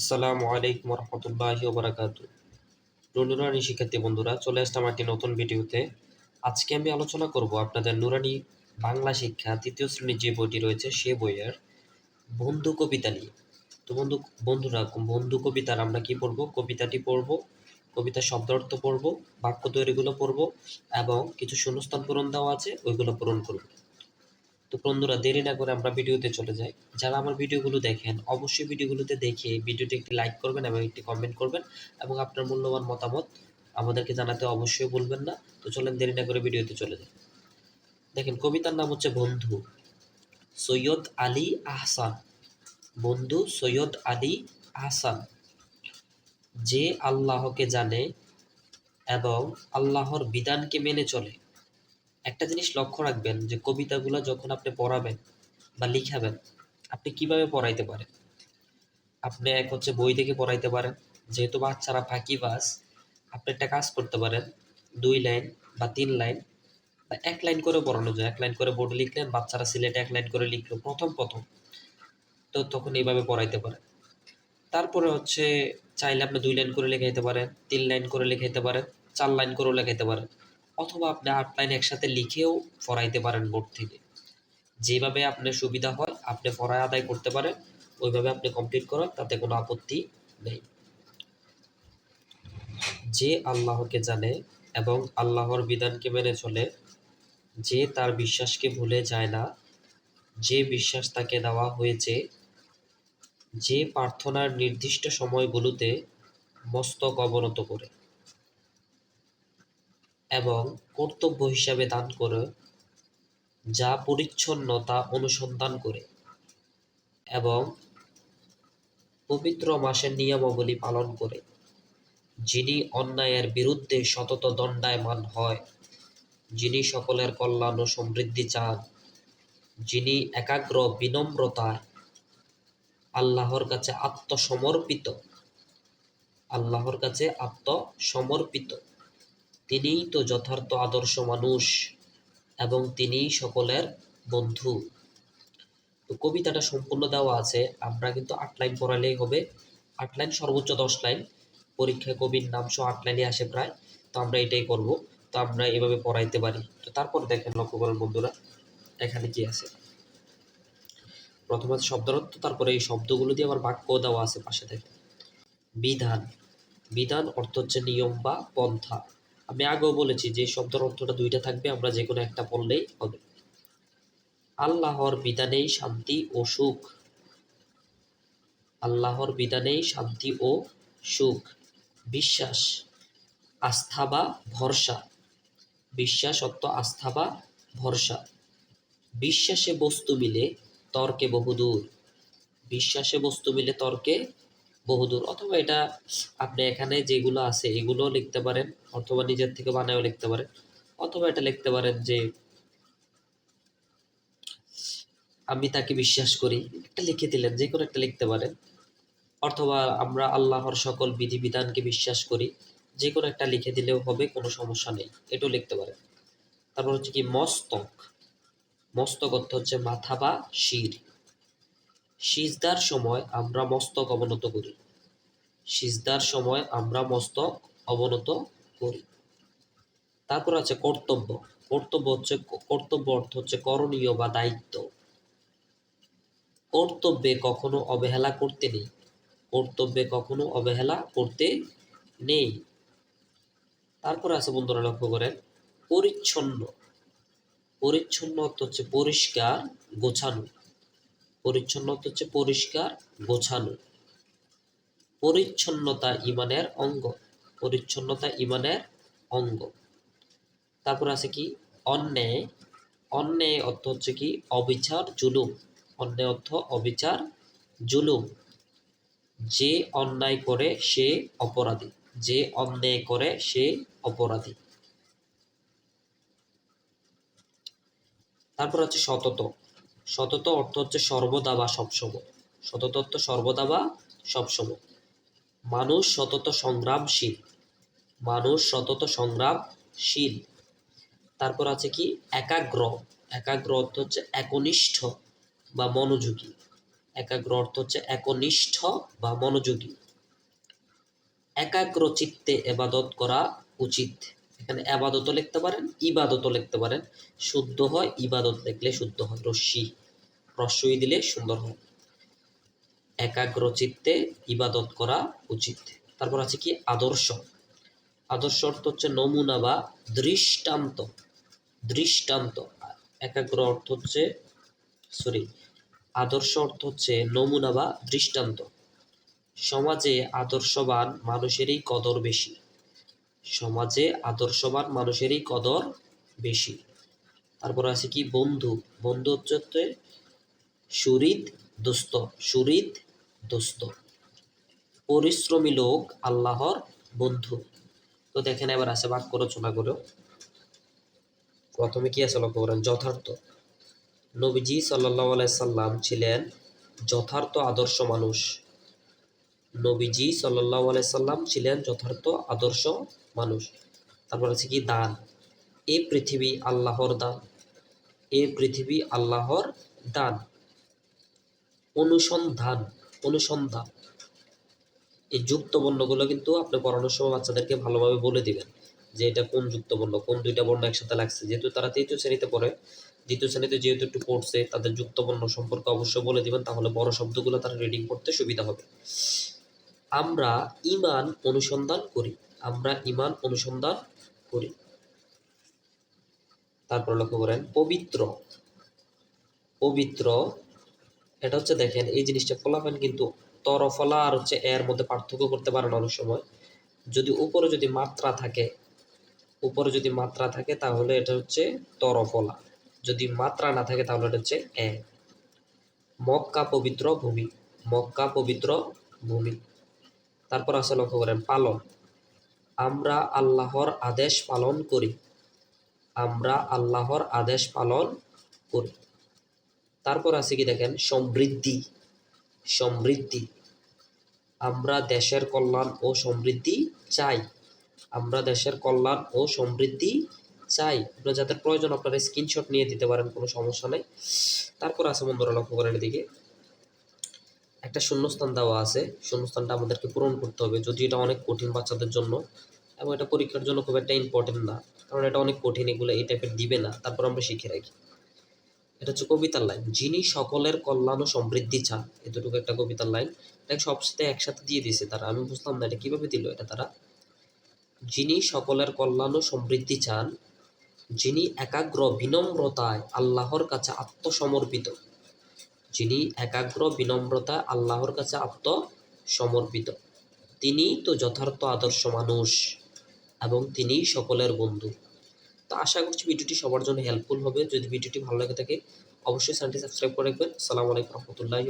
আসসালামু আলাইকুম রহমতুল্লাহ বারাকাতু নুরানি শিক্ষার্থী বন্ধুরা, চলে আসলাম একটি নতুন ভিডিওতে। আজকে আমি আলোচনা করব আপনাদের নুরানি বাংলা শিক্ষা তৃতীয় শ্রেণির যে বইটি রয়েছে, সে বইয়ের বন্ধু কবিতা নিয়ে। তো বন্ধু, বন্ধুরা, বন্ধু কবিতার আমরা কি পড়ব? কবিতাটি পড়ব, কবিতার শব্দ অর্থ পড়ব, বাক্য তৈরিগুলো পড়ব এবং কিছু শূন্যস্থান পূরণ দেওয়া আছে, ওইগুলো পূরণ করব। তো বন্ধুরা দেরি না করে আমরা ভিডিওতে চলে যাই। যারা আমার ভিডিওগুলো দেখেন, অবশ্যই ভিডিওগুলোতে দেখে ভিডিওটি একটি লাইক করবেন এবং একটি কমেন্ট করবেন এবং আপনার মূল্যবান মতামত আমাদেরকে জানাতে অবশ্যই বলবেন না। তো চলেন দেরি না করে ভিডিওতে চলে যাই। দেখেন, কবিতার নাম হচ্ছে বন্ধু সৈয়দ আলী আহসান। বন্ধু সৈয়দ আলী আহসান। যে আল্লাহকে জানে এবং আল্লাহর বিধানকে মেনে চলে। একটা জিনিস লক্ষ্য রাখবেন যে কবিতাগুলো যখন আপনি পড়াবেন বা লিখাবেন, আপনি কীভাবে পড়াইতে পারেন? আপনি এক হচ্ছে বই থেকে পড়াইতে পারেন, যেহেতু বাচ্চারা ফাঁকি ফাঁকিবাজ আপনি একটা কাজ করতে পারেন, দুই লাইন বা তিন লাইন বা এক লাইন করে পড়ানো যায়। এক লাইন করে বোর্ডে লিখলেন বাচ্চারা সিলেটে এক লাইন করে লিখলো, প্রথম প্রথম। তো তখন এইভাবে পড়াইতে পারেন। তারপরে হচ্ছে চাইলে আপনি দুই লাইন করে লেখাইতে পারেন, তিন লাইন করে লেখাইতে পারেন, চার লাইন করেও লেখাইতে পারেন। অথবা আপনি আটলাইন একসাথে লিখেও ফরাইতে পারেন বোর্ড থেকে। যেভাবে আপনার সুবিধা হয়, আপনি পড়ায় আদায় করতে পারেন, ওইভাবে আপনি কমপ্লিট করেন, তাতে কোনো আপত্তি নেই। যে আল্লাহকে জানে এবং আল্লাহর বিধানকে মেনে চলে, যে তার বিশ্বাসকে ভুলে যায় না, যে বিশ্বাস তাকে দেওয়া হয়েছে, যে প্রার্থনার নির্দিষ্ট সময়গুলোতে মস্তক অবনত করে। এবং কর্তব্য হিসাবে দান করে যা পরিচ্ছন্নতা অনুসন্ধান করে এবং পবিত্র মাসের নিয়মাবলী পালন করে, যিনি অন্যায়ের বিরুদ্ধে সতত দণ্ডায়মান হয়, যিনি সকলের কল্যাণ ও সমৃদ্ধি চান, যিনি একাগ্র বিনম্রতায় আল্লাহর কাছে আত্মসমর্পিত, আল্লাহর কাছে আত্মসমর্পিত। তিনিই তো যথার্থ আদর্শ মানুষ এবং তিনিই সকলের বন্ধু। তো কবিতাটা সম্পূর্ণ দেওয়া আছে, আমরা কিন্তু আট লাইন পড়ালেই হবে। আট লাইন, সর্বোচ্চ দশ লাইন। পরীক্ষায় কবির নাম সহ আট লাইনে আসে প্রায়। তো আমরা এটাই করব। তো আমরা এভাবে পড়াইতে পারি। তো তারপর দেখেন, লক্ষ্য করেন বন্ধুরা, এখানে কি আছে? প্রথমে শব্দার্থ, তারপরে এই শব্দগুলো দিয়ে আবার বাক্য দেওয়া আছে পাশে থেকে বিধান। বিধান অর্থ হচ্ছে নিয়ম বা পন্থা। আমি আগেও বলেছি যে শব্দের অর্থটা দুইটা থাকবে, আমরা যে কোনো একটা পড়লেই হবে। আল্লাহর বিধানেই শান্তি ও সুখ। আল্লাহর বিধানেই শান্তি ও সুখ। বিশ্বাস, আস্থা বা ভরসা। বিশ্বাস অর্থ আস্থা বা ভরসা। বিশ্বাসে বস্তু মিলে তর্কে বহুদূর। বিশ্বাসে বস্তু মিলে তর্কে বহুদূর। অথবা এটা আপনি এখানে যেগুলো আছে এগুলো লিখতে পারেন। অথবা নিজের থেকে বানায়ও লিখতে পারেন অথবা এটা লিখতে পারেন যে, আমি তাকে বিশ্বাস করি। একটা লিখে দিলেন, যে কোনো একটা লিখতে পারেন। অথবা আমরা আল্লাহর সকল বিধিবিধানকে বিশ্বাস করি, যে কোনো একটা লিখে দিলেও হবে, কোনো সমস্যা নেই, এটাও লিখতে পারেন। তারপর হচ্ছে কি, মস্তক। মস্তক অর্থ হচ্ছে মাথা বা শির। সিজদার সময় আমরা মস্তক অবনত করি। সিজদার সময় আমরা মস্তক অবনত করি। তারপর আছে কর্তব্য। কর্তব্য হচ্ছে কর্তব্য অর্থ হচ্ছে করণীয় বা দায়িত্ব। কর্তব্যে কখনো অবহেলা করতে নেই। কর্তব্যে কখনো অবহেলা করতে নেই। তারপর আছে বন্ধুরা লক্ষ্য করেন, পরিচ্ছন্ন। পরিচ্ছন্ন হচ্ছে পরিষ্কার, গোছানো। পরিচ্ছন্ন হচ্ছে পরিষ্কার, গোছানো। পরিচ্ছন্নতা ইমানের অঙ্গ। পরিচ্ছন্নতা ইমানের অঙ্গ। তারপর আছে কি? অন্যায়। অন্যায় অর্থ হচ্ছে কি? অবিচার, জুলুম। অন্যায় অর্থ অবিচার, জুলুম। যে অন্যায় করে, সে অপরাধী। যে অন্যায় করে, সে অপরাধী। তারপর হচ্ছে সতত। সতত অর্থ হচ্ছে সর্বদা বা সবসময়। সতত অর্থ সর্বদা বা সবসময়। মানুষ সতত সংগ্রামশীল। মানুষ সতত সংগ্রামশীল তারপর আছে কি? একাগ্র। একাগ্র অর্থ হচ্ছে একনিষ্ঠ বা মনোযোগী। একাগ্র অর্থ হচ্ছে একনিষ্ঠ বা মনোযোগী। একাগ্র চিত্তে এবাদত করা উচিত। এখানে আবাদতও লিখতে পারেন, ইবাদতও লিখতে পারেন। শুদ্ধ হয়, ইবাদত লিখলে শুদ্ধ হয়, রশ্মি। রস্যই দিলে সুন্দর হয়। একাগ্র চিত্তে ইবাদত করা উচিত। তারপর আছে কি? আদর্শ। আদর্শ অর্থ হচ্ছে নমুনা বা দৃষ্টান্ত। দৃষ্টান্ত, একাগ্র অর্থ হচ্ছে সরি আদর্শ অর্থ হচ্ছে নমুনা বা দৃষ্টান্ত। সমাজে আদর্শবান মানুষেরই কদর বেশি। সমাজে আদর্শবান মানুষেরই কদর বেশি। তারপর আছে কি? বন্ধু। বন্ধু হচ্ছে সুরিদ দোস্ত। সুরিদ দোস্ত। পরিশ্রমী লোক আল্লাহর বন্ধু। তো দেখেন, এবার আছে বাক্য রচনা করো। প্রথমে কি আছে লক্ষ্য করেন? যথার্থ। নবীজি সাল্লাহ সাল্লাম ছিলেন যথার্থ আদর্শ মানুষ। নবীজি সাল্লাহ সাল্লাম ছিলেন যথার্থ আদর্শ মানুষ। তারপর আছে কি? দান। এই পৃথিবী আল্লাহর দান। এই পৃথিবী আল্লাহর দান। অনুসন্ধান অনুসন্ধান। এই যুক্ত বর্ণগুলো কিন্তু আপনি পড়ানোর সময় বাচ্চাদেরকে ভালোভাবে বলে দিবেন যে এটা কোন যুক্ত বর্ণ কোন দুইটা বর্ণ একসাথে লাগছে। যেহেতু তারা তৃতীয় শ্রেণীতে পড়ে, দ্বিতীয় শ্রেণীতে যেহেতু একটু পড়ছে, তাদের যুক্ত বর্ণ সম্পর্কে অবশ্যই বলে দিবেন, তাহলে বড় শব্দগুলো তারা রিডিং করতে সুবিধা হবে। আমরা ইমান অনুসন্ধান করি। আমরা ইমান অনুসন্ধান করি। তারপর লক্ষ্য করেন, পবিত্র। পবিত্র এটা হচ্ছে দেখেন, এই জিনিসটা ফলাফেন কিন্তু তরফলা আর হচ্ছে এর মধ্যে পার্থক্য করতে পারেন অনেক সময়। যদি উপরে যদি মাত্রা থাকে, উপরে যদি মাত্রা থাকে তাহলে এটা হচ্ছে তরফলা যদি মাত্রা না থাকে তাহলে এটা হচ্ছে এ। মক্কা পবিত্র ভূমি, মক্কা পবিত্র ভূমি। তারপর আছে লক্ষ্য করেন, পালন। আমরা আল্লাহর আদেশ পালন করি। আমরা আল্লাহর আদেশ পালন করি। তারপর আছে কি দেখেন? সমৃদ্ধি। সমৃদ্ধি। আমরা দেশের কল্যাণ ও সমৃদ্ধি চাই। আমরা দেশের কল্যাণ ও সমৃদ্ধি চাই। আপনারা যাদের প্রয়োজন আপনারা স্ক্রিনশট নিয়ে দিতে পারেন, কোনো সমস্যা নেই। তারপর আছে বন্ধুরা, লক্ষ্য করেন এদিকে। একটা শূন্যস্থান দেওয়া আছে। শূন্যস্থানটা আমাদেরকে পূরণ করতে হবে। যদি এটা অনেক কঠিন বাচ্চাদের জন্য, এবং এটা পরীক্ষার জন্য খুব একটা ইম্পর্টেন্ট না, কারণ এটা অনেক কঠিন, এগুলো এই টাইপের দিবে না। তারপর আমরা শিখে রাখি। এটা হচ্ছে কবিতার লাইন। যিনি সকলের কল্যাণ ও সমৃদ্ধি চান, এতটুকু একটা কবিতার লাইন। এটা সবসাথে একসাথে দিয়ে দিয়েছে তারা, আমি বুঝলাম না এটা কীভাবে দিল এটা তারা। যিনি সকলের কল্যাণ ও সমৃদ্ধি চান, যিনি একাগ্র বিনম্রতায় আল্লাহর কাছে আত্মসমর্পিত। যিনি একাগ্র বিনম্রতা আল্লাহর কাছে আত্মসমর্পিত। তিনি তো যথার্থ আদর্শ মানুষ এবং তিনি সকলের বন্ধু। তো আশা করছি ভিডিওটি সবার জন্য হেল্পফুল হবে। যদি ভিডিওটি ভালো লাগে থাকে, অবশ্যই চ্যানেলটি সাবস্ক্রাইব করে রাখবেন। আসসালামু আলাইকুম রহমতুল্লাহি